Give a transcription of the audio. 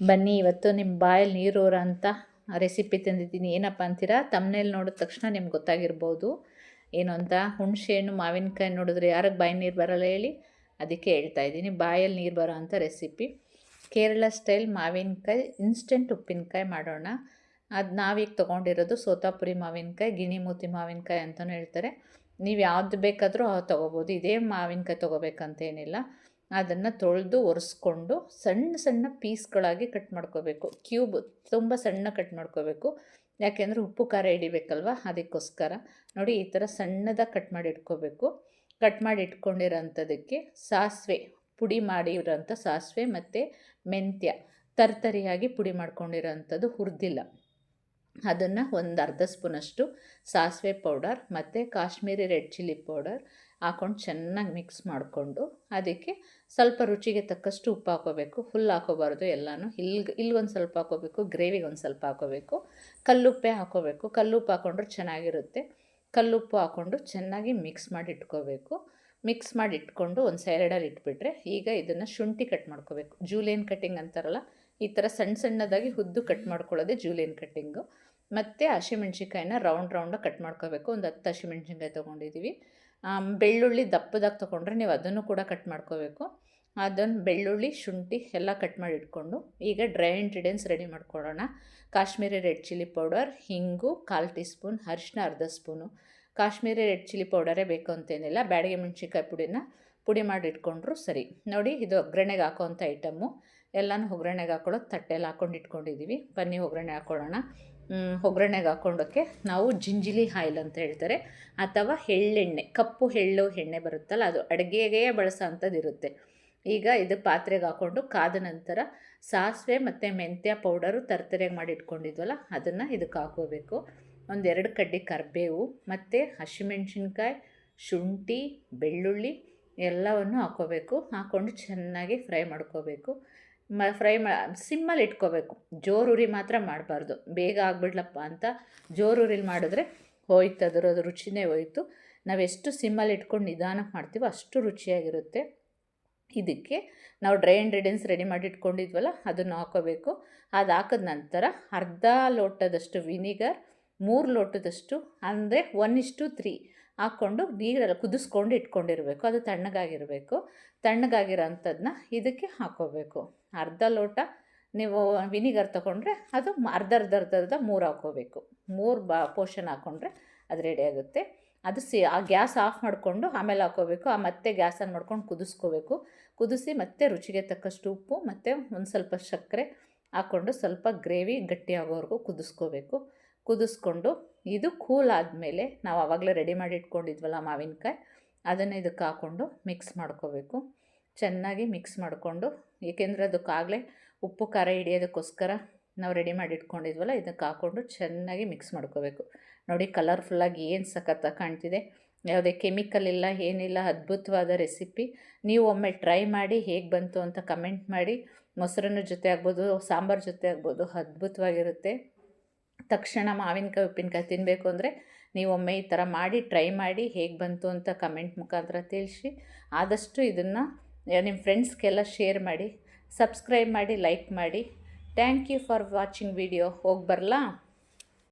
ಬನ್ನಿ, ಇವತ್ತು ನಿಮ್ಮ ಬಾಯಲ್ಲಿ ನೀರೂರ ಅಂತ ರೆಸಿಪಿ ತಂದಿದ್ದೀನಿ. ಏನಪ್ಪ ಅಂತೀರಾ? ತಮ್ಮನೇಲಿ ನೋಡಿದ ತಕ್ಷಣ ನಿಮ್ಗೆ ಗೊತ್ತಾಗಿರ್ಬೋದು. ಏನು ಅಂತ? ಹುಣಸೆಹಣ್ಣು, ಮಾವಿನಕಾಯಿ ನೋಡಿದ್ರೆ ಯಾರಿಗೆ ಬಾಯಿ ನೀರು ಬರಲ್ಲ ಹೇಳಿ? ಅದಕ್ಕೆ ಹೇಳ್ತಾ ಇದ್ದೀನಿ. ಬಾಯಲ್ಲಿ ನೀರು ಬರೋ ಅಂಥ ರೆಸಿಪಿ ಕೇರಳ ಸ್ಟೈಲ್ ಮಾವಿನಕಾಯಿ ಇನ್ಸ್ಟೆಂಟ್ ಉಪ್ಪಿನಕಾಯಿ ಮಾಡೋಣ. ಅದು ನಾವೀಗ ತೊಗೊಂಡಿರೋದು ಸೋತಾಪುರಿ ಮಾವಿನಕಾಯಿ ಗಿಣಿಮೂತಿ ಮಾವಿನಕಾಯಿ ಅಂತಲೂ ಹೇಳ್ತಾರೆ. ನೀವು ಯಾವ್ದು ಬೇಕಾದರೂ ತೊಗೋಬೋದು. ಇದೇ ಮಾವಿನಕಾಯಿ ತೊಗೋಬೇಕಂತೇನಿಲ್ಲ ಅದನ್ನು ತೊಳೆದು ಒರೆಸ್ಕೊಂಡು ಸಣ್ಣ ಸಣ್ಣ ಪೀಸ್ಗಳಾಗಿ ಕಟ್ ಮಾಡ್ಕೋಬೇಕು. ಕ್ಯೂಬ್ ತುಂಬ ಸಣ್ಣ ಕಟ್ ಮಾಡ್ಕೋಬೇಕು. ಯಾಕೆಂದರೆ ಉಪ್ಪು ಖಾರ ಹಿಡಿಬೇಕಲ್ವ? ಅದಕ್ಕೋಸ್ಕರ. ನೋಡಿ, ಈ ಥರ ಸಣ್ಣದಾಗಿ ಕಟ್ ಮಾಡಿ ಇಟ್ಕೋಬೇಕು. ಕಟ್ ಮಾಡಿ ಇಟ್ಕೊಂಡಿರೋಂಥದ್ದಕ್ಕೆ ಸಾಸಿವೆ ಪುಡಿ ಮಾಡಿರೋಂಥ ಸಾಸಿವೆ ಮತ್ತು ಮೆಂತ್ಯ ತರ್ತರಿಯಾಗಿ ಪುಡಿ ಮಾಡ್ಕೊಂಡಿರೋಂಥದ್ದು ಹುರಿದಿಲ್ಲ. ಅದನ್ನು ಒಂದು ಅರ್ಧ ಸ್ಪೂನಷ್ಟು ಸಾಸಿವೆ ಪೌಡರ್ ಮತ್ತು ಕಾಶ್ಮೀರಿ ರೆಡ್ ಚಿಲ್ಲಿ ಪೌಡರ್ ಹಾಕ್ಕೊಂಡು ಚೆನ್ನಾಗಿ ಮಿಕ್ಸ್ ಮಾಡಿಕೊಂಡು ಅದಕ್ಕೆ ಸ್ವಲ್ಪ ರುಚಿಗೆ ತಕ್ಕಷ್ಟು ಉಪ್ಪು ಹಾಕೋಬೇಕು ಫುಲ್ ಹಾಕೋಬಾರ್ದು ಎಲ್ಲನೂ. ಇಲ್ಲಿ ಇಲ್ಲಿಗೊಂದು ಸ್ವಲ್ಪ ಹಾಕೋಬೇಕು ಗ್ರೇವಿಗೆ ಒಂದು ಸ್ವಲ್ಪ ಹಾಕೋಬೇಕು ಕಲ್ಲುಪ್ಪೆ ಹಾಕೋಬೇಕು ಕಲ್ಲುಪ್ಪು ಹಾಕ್ಕೊಂಡ್ರೆ ಚೆನ್ನಾಗಿರುತ್ತೆ. ಕಲ್ಲುಪ್ಪು ಹಾಕ್ಕೊಂಡು ಚೆನ್ನಾಗಿ ಮಿಕ್ಸ್ ಮಾಡಿ ಇಟ್ಕೋಬೇಕು. ಮಿಕ್ಸ್ ಮಾಡಿ ಇಟ್ಕೊಂಡು ಒಂದು ಸೈಡಲ್ಲಿ ಇಟ್ಬಿಟ್ರೆ ಈಗ ಇದನ್ನು ಶುಂಠಿ ಕಟ್ ಮಾಡ್ಕೋಬೇಕು. ಜೂಲಿಯನ್ ಕಟ್ಟಿಂಗ್ ಅಂತಾರಲ್ಲ, ಈ ಥರ ಸಣ್ಣ ಸಣ್ಣದಾಗಿ ಹುದ್ದು ಕಟ್ ಮಾಡ್ಕೊಳ್ಳೋದೇ ಜೂಲಿಯನ್ ಕಟ್ಟಿಂಗು. ಮತ್ತು ಹಸಿಮೆಣ್ಸಿಕಾಯಿನ ರೌಂಡ್, ರೌಂಡಾಗಿ ಕಟ್ ಮಾಡ್ಕೋಬೇಕು. ಒಂದು ಹತ್ತು ಹಸಿಮೆಣ್ಸಿನ್ಕಾಯಿ ತೊಗೊಂಡಿದ್ದೀವಿ ಬೆಳ್ಳುಳ್ಳಿ ದಪ್ಪದಾಗಿ ತೊಗೊಂಡ್ರೆ ನೀವು ಅದನ್ನು ಕೂಡ ಕಟ್ ಮಾಡ್ಕೋಬೇಕು. ಅದನ್ನು ಬೆಳ್ಳುಳ್ಳಿ, ಶುಂಠಿ ಎಲ್ಲ ಕಟ್ ಮಾಡಿ ಇಟ್ಕೊಂಡು ಈಗ ಡ್ರೈ ಇಂಗ್ರೀಡಿಯೆಂಟ್ಸ್ ರೆಡಿ ಮಾಡ್ಕೊಳ್ಳೋಣ. ಕಾಶ್ಮೀರಿ ರೆಡ್ ಚಿಲ್ಲಿ ಪೌಡರ್ ಹಿಂಗು, ಕಾಲು ಟೀ ಸ್ಪೂನ್ ಅರಿಶಿನ ಅರ್ಧ ಸ್ಪೂನು. ಕಾಶ್ಮೀರಿ ರೆಡ್ ಚಿಲ್ಲಿ ಪೌಡರೇ ಬೇಕು ಅಂತೇನಿಲ್ಲ, ಬ್ಯಾಡಿಗೆ ಮೆಣಸಿನ್ಕಾಯಿ ಪುಡಿನ ಪುಡಿ ಮಾಡಿ ಇಟ್ಕೊಂಡ್ರು ಸರಿ. ನೋಡಿ, ಇದು ಒಗ್ಗರಣೆಗೆ ಹಾಕೋವಂಥ ಐಟಮ್ಮು ಎಲ್ಲನೂ ಒಗ್ಗರಣೆಗೆ ಹಾಕೊಳ್ಳೋದು ತಟ್ಟೆಯಲ್ಲಿ ಹಾಕ್ಕೊಂಡು ಇಟ್ಕೊಂಡಿದ್ದೀವಿ ಬನ್ನಿ ಒಗ್ಗರಣೆ ಹಾಕ್ಕೊಳ್ಳೋಣ ಒಗ್ಗರಣೆಗೆ ಹಾಕ್ಕೊಂಡೋಕ್ಕೆ ನಾವು ಜಿಂಜಿಲಿ ಆಯಿಲ್ ಅಂತ ಹೇಳ್ತಾರೆ. ಅಥವಾ ಎಳ್ಳೆಣ್ಣೆ, ಕಪ್ಪು ಎಳ್ಳು ಎಣ್ಣೆ ಬರುತ್ತಲ್ಲ, ಅದು ಅಡುಗೆಗೆ ಬಳಸೋ ಅಂಥದ್ದು ಇರುತ್ತೆ ಈಗ ಇದು ಪಾತ್ರೆಗೆ ಹಾಕ್ಕೊಂಡು ಕಾದ ನಂತರ ಸಾಸಿವೆ ಮತ್ತು ಮೆಂತ್ಯ ಪೌಡರು ತರ್ತರಿಯಾಗಿ ಮಾಡಿ ಇಟ್ಕೊಂಡಿದ್ವಲ್ಲ, ಅದನ್ನು ಇದಕ್ಕೆ ಹಾಕೋಬೇಕು ಒಂದೆರಡು ಕಡ್ಡಿ ಕರಿಬೇವು ಮತ್ತು ಹಸಿಮೆಣ್ಸಿನ್ಕಾಯಿ, ಶುಂಠಿ, ಬೆಳ್ಳುಳ್ಳಿ ಎಲ್ಲವನ್ನು ಹಾಕ್ಕೋಬೇಕು. ಹಾಕ್ಕೊಂಡು ಚೆನ್ನಾಗಿ ಫ್ರೈ ಮಾಡ್ಕೋಬೇಕು. ಮ, ಫ್ರೈ ಮಾ, ಸಿಮ್ಮಲ್ಲಿ ಇಟ್ಕೋಬೇಕು. ಜೋರುರಿ ಮಾತ್ರ ಮಾಡಬಾರ್ದು. ಬೇಗ ಆಗಿಬಿಡ್ಲಪ್ಪ ಅಂತ ಜೋರುರಿಲಿ ಮಾಡಿದ್ರೆ ಹೋಯ್ತು ಅದರ ರುಚಿನೇ ಹೋಯ್ತು. ನಾವೆಷ್ಟು ಸಿಮ್ಮಲ್ಲಿ ಇಟ್ಕೊಂಡು ನಿಧಾನಕ್ಕೆ ಮಾಡ್ತೀವೋ ಅಷ್ಟು ರುಚಿಯಾಗಿರುತ್ತೆ. ಇದಕ್ಕೆ ನಾವು ಡ್ರೈ ಇಂಗ್ರೀಡಿಯೆಂಟ್ಸ್ ರೆಡಿ ಮಾಡಿ ಇಟ್ಕೊಂಡಿದ್ವಲ್ಲ, ಅದನ್ನು ಹಾಕೋಬೇಕು. ಅದು ಹಾಕಿದ ನಂತರ ಅರ್ಧ ಲೋಟದಷ್ಟು ವಿನಿಗರ್, ಮೂರು ಲೋಟದಷ್ಟು ಅಂದರೆ ಒನ್ ಇಷ್ಟು ತ್ರೀ. ಹಾಕ್ಕೊಂಡು ನೀರಲ್ಲಿ ಕುದಿಸ್ಕೊಂಡು ಇಟ್ಕೊಂಡಿರಬೇಕು. ಅದು ತಣ್ಣಗಾಗಿರಬೇಕು. ತಣ್ಣಗಾಗಿರೋ ಅಂಥದ್ದನ್ನ ಇದಕ್ಕೆ ಹಾಕ್ಕೋಬೇಕು ಅರ್ಧ ಲೋಟ ನೀವು ವಿನಿಗರ್ ತೊಗೊಂಡ್ರೆ ಅದು ಅರ್ಧ ಅರ್ಧ ಅರ್ಧ ಅರ್ಧ ಮೂರು ಹಾಕ್ಕೋಬೇಕು ಮೂರು ಬಾ ಪೋರ್ಷನ್ ಹಾಕ್ಕೊಂಡ್ರೆ ಅದು ರೆಡಿ ಆಗುತ್ತೆ. ಅದು ಸಿ ಆ ಗ್ಯಾಸ್ ಆಫ್ ಮಾಡಿಕೊಂಡು ಆಮೇಲೆ ಹಾಕ್ಕೋಬೇಕು ಆ ಮತ್ತೆ ಗ್ಯಾಸನ್ನು ಮಾಡ್ಕೊಂಡು ಕುದಿಸ್ಕೋಬೇಕು. ಕುದಿಸಿ ಮತ್ತೆ ರುಚಿಗೆ ತಕ್ಕಷ್ಟು ಉಪ್ಪು, ಮತ್ತು ಒಂದು ಸ್ವಲ್ಪ ಸಕ್ಕರೆ ಹಾಕ್ಕೊಂಡು ಸ್ವಲ್ಪ ಗ್ರೇವಿ ಗಟ್ಟಿಯಾಗೋವರೆಗೂ ಕುದಿಸ್ಕೋಬೇಕು. ಕುದಿಸ್ಕೊಂಡು ಇದು ಕೂಲ್ ಆದಮೇಲೆ ನಾವು ಆವಾಗಲೇ ರೆಡಿ ಮಾಡಿ ಇಟ್ಕೊಂಡಿದ್ವಲ್ಲ ಮಾವಿನಕಾಯಿ, ಅದನ್ನು ಇದಕ್ಕೆ ಹಾಕ್ಕೊಂಡು ಮಿಕ್ಸ್ ಮಾಡ್ಕೋಬೇಕು. ಚೆನ್ನಾಗಿ ಮಿಕ್ಸ್ ಮಾಡಿಕೊಂಡು, ಏಕೆಂದರೆ ಅದಕ್ಕಾಗಲೇ ಉಪ್ಪು, ಖಾರ ಹಿಡಿಯೋದಕ್ಕೋಸ್ಕರ ನಾವು ರೆಡಿ ಮಾಡಿ ಇಟ್ಕೊಂಡಿದ್ವಲ್ಲ ಇದಕ್ಕೆ ಹಾಕ್ಕೊಂಡು ಚೆನ್ನಾಗಿ ಮಿಕ್ಸ್ ಮಾಡ್ಕೋಬೇಕು. ನೋಡಿ ಕಲರ್ಫುಲ್ಲಾಗಿ ಏನು ಸಖತ್ತಾಗಿ ಕಾಣ್ತಿದೆ. ಯಾವುದೇ ಕೆಮಿಕಲ್ ಇಲ್ಲ, ಏನಿಲ್ಲ, ಅದ್ಭುತವಾದ ರೆಸಿಪಿ ನೀವು ಒಮ್ಮೆ ಟ್ರೈ ಮಾಡಿ ಹೇಗೆ ಬಂತು ಅಂತ ಕಮೆಂಟ್ ಮಾಡಿ. ಮೊಸರನ್ನ ಜೊತೆ ಆಗ್ಬೋದು, ಸಾಂಬಾರು ಜೊತೆ ಆಗ್ಬೋದು, ಅದ್ಭುತವಾಗಿರುತ್ತೆ. ತಕ್ಷಣ ಮಾವಿನಕಾಯಿ ಉಪ್ಪಿನಕಾಯಿ ತಿನ್ನಬೇಕು ಅಂದರೆ ನೀವೊಮ್ಮೆ ಈ ಥರ ಮಾಡಿ ಟ್ರೈ ಮಾಡಿ ಹೇಗೆ ಬಂತು ಅಂತ ಕಮೆಂಟ್ ಮುಖಾಂತರ ತಿಳಿಸಿ. ಆದಷ್ಟು ಇದನ್ನು ನಿಮ್ಮ ಫ್ರೆಂಡ್ಸ್ಗೆಲ್ಲ ಶೇರ್ ಮಾಡಿ, ಸಬ್ಸ್ಕ್ರೈಬ್ ಮಾಡಿ, ಲೈಕ್ ಮಾಡಿ. Thank you for watching video. ಹೋಗಿ ಬರಲಾ?